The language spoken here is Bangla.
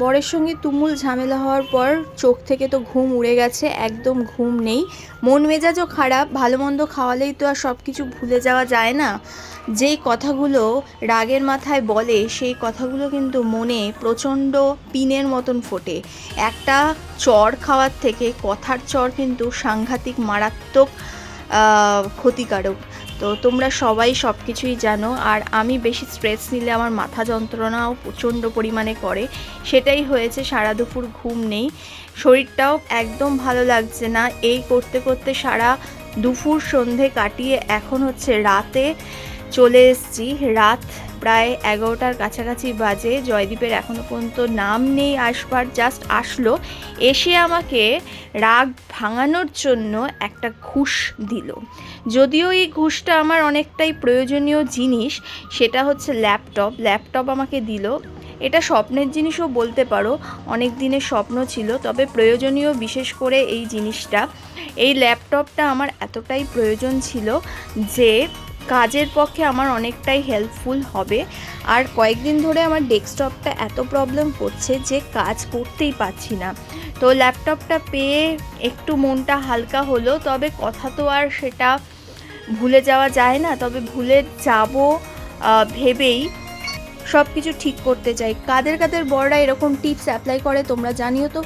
বরের সঙ্গে তুমুল ঝামেলা হওয়ার পর চোখ থেকে তো ঘুম উড়ে গেছে, একদম ঘুম নেই। মন মেজাজও খারাপ, ভালো মন্দ খাওয়ালেই তো আর সব কিছু ভুলে যাওয়া যায় না। যেই কথাগুলো রাগের মাথায় বলে, সেই কথাগুলো কিন্তু মনে প্রচণ্ড পিনের মতন ফোটে। একটা চর খাওয়ার থেকে কথার চর কিন্তু সাংঘাতিক, মারাত্মক ক্ষতিকারক। তো তোমরা সবাই সব কিছুই জানো, আর আমি বেশি স্ট্রেস নিলে আমার মাথা যন্ত্রণাও প্রচণ্ড পরিমাণে করে। সেটাই হয়েছে, সারা দুপুর ঘুম নেই। শরীরটাও একদম ভালো লাগছে না। এই করতে করতে সারা দুপুর সন্ধে কাটিয়ে এখন হচ্ছে রাতে চলে এসেছি। রাত প্রায় এগারোটার কাছাকাছি বাজে। জয়দীপের এখনও পর্যন্ত নাম নেই আসবার জাস্ট আসলো। এসে আমাকে রাগ ভাঙানোর জন্য একটা ঘুষ দিল। যদিও এই ঘুষটা আমার অনেকটাই প্রয়োজনীয় জিনিস, সেটা হচ্ছে ল্যাপটপ। ল্যাপটপ আমাকে দিল। এটা স্বপ্নের জিনিসও বলতে পারো, অনেক দিনের স্বপ্ন ছিল, তবে প্রয়োজনীয় বিশেষ করে এই জিনিসটা। এই ল্যাপটপটা আমার এতটাই প্রয়োজন ছিল যে কাজের পক্ষে আমার অনেকটাই হেল্পফুল হবে। আর কয়েকদিন ধরে আমার ডেস্কটপটা এত প্রবলেম করছে যে কাজ করতেই পারছি না। তো ল্যাপটপটা পেয়ে একটু মনটা হালকা হলো, তবে কথা তো আর সেটা ভুলে যাওয়া যায় না, তবে ভুলে যাব ভেবেই সব কিছু ঠিক করতে চাই। কাদের কাদের বড়রা এরকম টিপস অ্যাপ্লাই করে তোমরা জানিও তো?